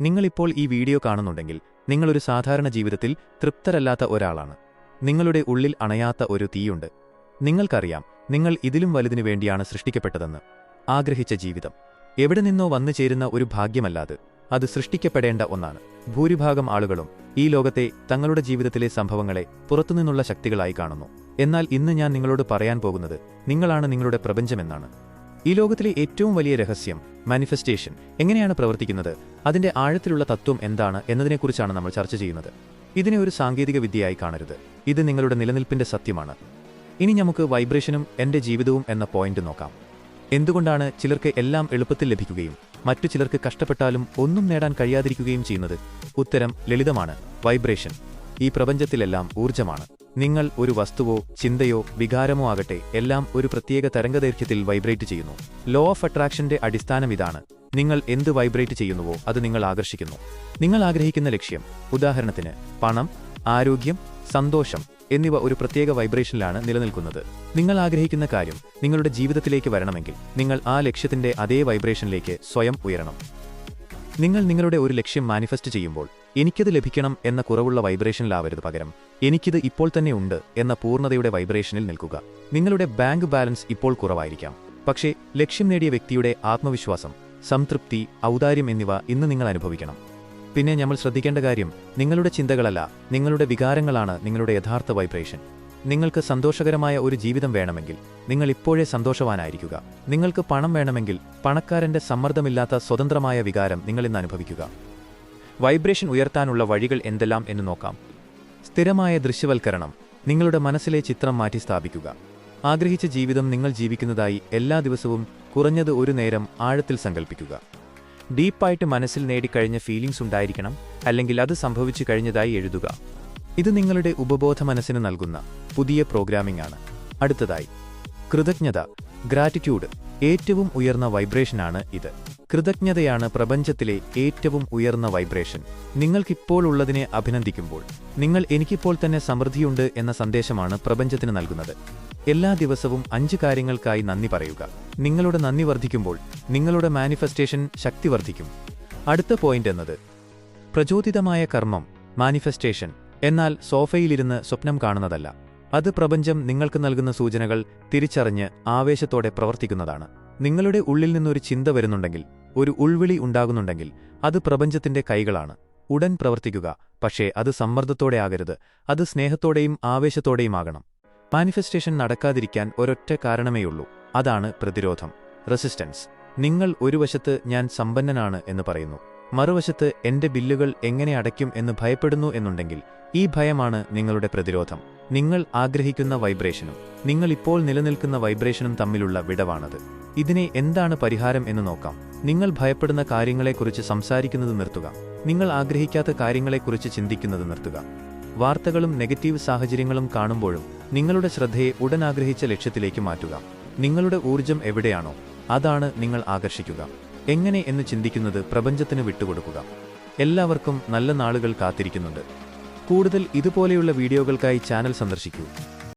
നിങ്ങളിപ്പോൾ ഈ വീഡിയോ കാണുന്നുണ്ടെങ്കിൽ നിങ്ങളൊരു സാധാരണ ജീവിതത്തിൽ തൃപ്തരല്ലാത്ത ഒരാളാണ്. നിങ്ങളുടെ ഉള്ളിൽ അണയാത്ത ഒരു തീയുണ്ട്. നിങ്ങൾക്കറിയാം നിങ്ങൾ ഇതിലും വലുതിനു വേണ്ടിയാണ് സൃഷ്ടിക്കപ്പെട്ടതെന്ന്. ആഗ്രഹിച്ച ജീവിതം. എവിടെ നിന്നോ വന്നു ചേരുന്ന ഒരു ഭാഗ്യമല്ലാതെ അത് സൃഷ്ടിക്കപ്പെടേണ്ട ഒന്നാണ്. ഭൂരിഭാഗം ആളുകളും ഈ ലോകത്തെ തങ്ങളുടെ ജീവിതത്തിലെ സംഭവങ്ങളെ പുറത്തുനിന്നുള്ള ശക്തികളായി കാണുന്നു. എന്നാൽ ഇന്ന് ഞാൻ നിങ്ങളോട് പറയാൻ പോകുന്നത് നിങ്ങളാണ് നിങ്ങളുടെ പ്രപഞ്ചമെന്നാണ്. ഈ ലോകത്തിലെ ഏറ്റവും വലിയ രഹസ്യം മാനിഫെസ്റ്റേഷൻ എങ്ങനെയാണ് പ്രവർത്തിക്കുന്നത്? അതിന്റെ ആഴത്തിലുള്ള തത്വം എന്താണ് എന്നതിനെക്കുറിച്ചാണ് നമ്മൾ ചർച്ച ചെയ്യുന്നത്. ഇതിനെ ഒരു സാങ്കേതിക വിദ്യയായി കാണരുത്. ഇത് നിങ്ങളുടെ നിലനിൽപ്പിന്റെ സത്യമാണ്. ഇനി നമുക്ക് വൈബ്രേഷനും എന്റെ ജീവിതവും എന്ന പോയിന്റ് നോക്കാം. എന്തുകൊണ്ടാണ് ചിലർക്ക് എല്ലാം എളുപ്പത്തിൽ ലഭിക്കുകയും മറ്റു ചിലർക്ക് കഷ്ടപ്പെട്ടാലും ഒന്നും നേടാൻ കഴിയാതിരിക്കുകയും ചെയ്യുന്നത്? ഉത്തരം ലളിതമാണ്. വൈബ്രേഷൻ. ഈ പ്രപഞ്ചത്തിലെല്ലാം ഊർജമാണ്. നിങ്ങൾ ഒരു വസ്തുവോ ചിന്തയോ വികാരമോ ആകട്ടെ എല്ലാം ഒരു പ്രത്യേക തരംഗദൈർഘ്യത്തിൽ വൈബ്രേറ്റ് ചെയ്യുന്നു. ലോ ഓഫ് അട്രാക്ഷന്റെ അടിസ്ഥാനം ഇതാണ്. നിങ്ങൾ എന്ത് വൈബ്രേറ്റ് ചെയ്യുന്നുവോ അത് നിങ്ങൾ ആകർഷിക്കുന്നു. നിങ്ങൾ ആഗ്രഹിക്കുന്ന ലക്ഷ്യം ഉദാഹരണത്തിന് പണം ആരോഗ്യം സന്തോഷം എന്നിവ ഒരു പ്രത്യേക വൈബ്രേഷനിലാണ് നിലനിൽക്കുന്നത്. നിങ്ങൾ ആഗ്രഹിക്കുന്ന കാര്യം നിങ്ങളുടെ ജീവിതത്തിലേക്ക് വരണമെങ്കിൽ നിങ്ങൾ ആ ലക്ഷ്യത്തിന്റെ അതേ വൈബ്രേഷനിലേക്ക് സ്വയം ഉയരണം. നിങ്ങൾ നിങ്ങളുടെ ഒരു ലക്ഷ്യം മാനിഫെസ്റ്റ് ചെയ്യുമ്പോൾ എനിക്കത് ലഭിക്കണം എന്ന കുറവുള്ള വൈബ്രേഷനിലാവരുത് പകരം. എനിക്കിത് ഇപ്പോൾ തന്നെ ഉണ്ട് എന്ന പൂർണതയുടെ വൈബ്രേഷനിൽ നിൽക്കുക. നിങ്ങളുടെ ബാങ്ക് ബാലൻസ് ഇപ്പോൾ കുറവായിരിക്കാം. പക്ഷേ ലക്ഷ്യം നേടിയ വ്യക്തിയുടെ ആത്മവിശ്വാസം സംതൃപ്തി ഔദാര്യം എന്നിവ ഇന്ന് നിങ്ങൾ അനുഭവിക്കണം. പിന്നെ നമ്മൾ ശ്രദ്ധിക്കേണ്ട കാര്യം നിങ്ങളുടെ ചിന്തകളല്ല നിങ്ങളുടെ വികാരങ്ങളാണ് നിങ്ങളുടെ യഥാർത്ഥ വൈബ്രേഷൻ. നിങ്ങൾക്ക് സന്തോഷകരമായ ഒരു ജീവിതം വേണമെങ്കിൽ നിങ്ങൾ ഇപ്പോഴേ സന്തോഷവാനായിരിക്കുക. നിങ്ങൾക്ക് പണം വേണമെങ്കിൽ പണക്കാരന്റെ സമ്മർദ്ദമില്ലാത്ത സ്വതന്ത്രമായ വികാരം നിങ്ങൾ ഇന്ന് അനുഭവിക്കുക. വൈബ്രേഷൻ ഉയർത്താനുള്ള വഴികൾ എന്തെല്ലാം എന്ന് നോക്കാം. സ്ഥിരമായ ദൃശ്യവൽക്കരണം നിങ്ങളുടെ മനസ്സിലെ ചിത്രം മാറ്റി സ്ഥാപിക്കുക. ആഗ്രഹിച്ച ജീവിതം നിങ്ങൾ ജീവിക്കുന്നതായി എല്ലാ ദിവസവും കുറഞ്ഞത് ഒരു നേരം ആഴത്തിൽ സങ്കല്പിക്കുക ഡീപ്പായിട്ട് മനസ്സിൽ നേടിക്കഴിഞ്ഞ ഫീലിംഗ്സ് ഉണ്ടായിരിക്കണം അല്ലെങ്കിൽ അത് സംഭവിച്ചു കഴിഞ്ഞതായി എഴുതുക. ഇത് നിങ്ങളുടെ ഉപബോധ മനസ്സിന് നൽകുന്ന പുതിയ പ്രോഗ്രാമിംഗ് ആണ്. അടുത്തതായി കൃതജ്ഞത ഗ്രാറ്റിറ്റ്യൂഡ് ഏറ്റവും ഉയർന്ന വൈബ്രേഷനാണ് ഇത്. കൃതജ്ഞതയാണ് പ്രപഞ്ചത്തിലെ ഏറ്റവും ഉയർന്ന വൈബ്രേഷൻ. നിങ്ങൾക്കിപ്പോൾ ഉള്ളതിനെ അഭിനന്ദിക്കുമ്പോൾ നിങ്ങൾ എനിക്കിപ്പോൾ തന്നെ സമൃദ്ധിയുണ്ട് എന്ന സന്ദേശമാണ് പ്രപഞ്ചത്തിന് നൽകുന്നത്. എല്ലാ ദിവസവും അഞ്ച് കാര്യങ്ങൾക്കായി നന്ദി പറയുക. നിങ്ങളുടെ നന്ദി വർദ്ധിക്കുമ്പോൾ നിങ്ങളുടെ മാനിഫെസ്റ്റേഷൻ ശക്തി വർദ്ധിക്കും. അടുത്ത പോയിന്റ് എന്നത് പ്രചോദിതമായ കർമ്മം മാനിഫെസ്റ്റേഷൻ എന്നാൽ സോഫയിലിരുന്ന് സ്വപ്നം കാണുന്നതല്ല. അത് പ്രപഞ്ചം നിങ്ങൾക്ക് നൽകുന്ന സൂചനകൾ തിരിച്ചറിഞ്ഞ് ആവേശത്തോടെ പ്രവർത്തിക്കുന്നതാണ്. നിങ്ങളുടെ ഉള്ളിൽ നിന്നൊരു ചിന്ത വരുന്നുണ്ടെങ്കിൽ ഒരു ഉൾവിളി ഉണ്ടാകുന്നുണ്ടെങ്കിൽ അത് പ്രപഞ്ചത്തിന്റെ കൈകളാണ്. ഉടൻ പ്രവർത്തിക്കുക. പക്ഷേ അത് സമ്മർദ്ദത്തോടെ ആകരുത്. അത് സ്നേഹത്തോടെയും ആവേശത്തോടെയും ആകണം. മാനിഫെസ്റ്റേഷൻ നടക്കാതിരിക്കാൻ ഒരൊറ്റ കാരണമേയുള്ളൂ. അതാണ് പ്രതിരോധം. റെസിസ്റ്റൻസ്. നിങ്ങൾ ഒരു വശത്ത് ഞാൻ സമ്പന്നനാണ് എന്ന് പറയുന്നു. മറുവശത്ത് എന്റെ ബില്ലുകൾ എങ്ങനെ അടയ്ക്കും എന്ന് ഭയപ്പെടുന്നു എന്നുണ്ടെങ്കിൽ ഈ ഭയമാണ് നിങ്ങളുടെ പ്രതിരോധം. നിങ്ങൾ ആഗ്രഹിക്കുന്ന വൈബ്രേഷനും നിങ്ങൾ ഇപ്പോൾ നിലനിൽക്കുന്ന വൈബ്രേഷനും തമ്മിലുള്ള വിടവാണത്. ഇതിനെ എന്താണ് പരിഹാരം എന്ന് നോക്കാം. നിങ്ങൾ ഭയപ്പെടുന്ന കാര്യങ്ങളെക്കുറിച്ച് സംസാരിക്കുന്നത് നിർത്തുക. നിങ്ങൾ ആഗ്രഹിക്കാത്ത കാര്യങ്ങളെക്കുറിച്ച് ചിന്തിക്കുന്നത് നിർത്തുക. വാർത്തകളും നെഗറ്റീവ് സാഹചര്യങ്ങളും കാണുമ്പോഴും നിങ്ങളുടെ ശ്രദ്ധയെ ഉടൻ ആഗ്രഹിച്ച ലക്ഷ്യത്തിലേക്ക് മാറ്റുക. നിങ്ങളുടെ ഊർജം എവിടെയാണോ അതാണ് നിങ്ങൾ ആകർഷിക്കുക. എങ്ങനെ എന്ന് ചിന്തിക്കുന്നത് പ്രപഞ്ചത്തിന് വിട്ടുകൊടുക്കുക. എല്ലാവർക്കും നല്ല നാളുകൾ കാത്തിരിക്കുന്നുണ്ട്. കൂടുതൽ ഇതുപോലെയുള്ള വീഡിയോകൾക്കായി ചാനൽ സന്ദർശിക്കൂ.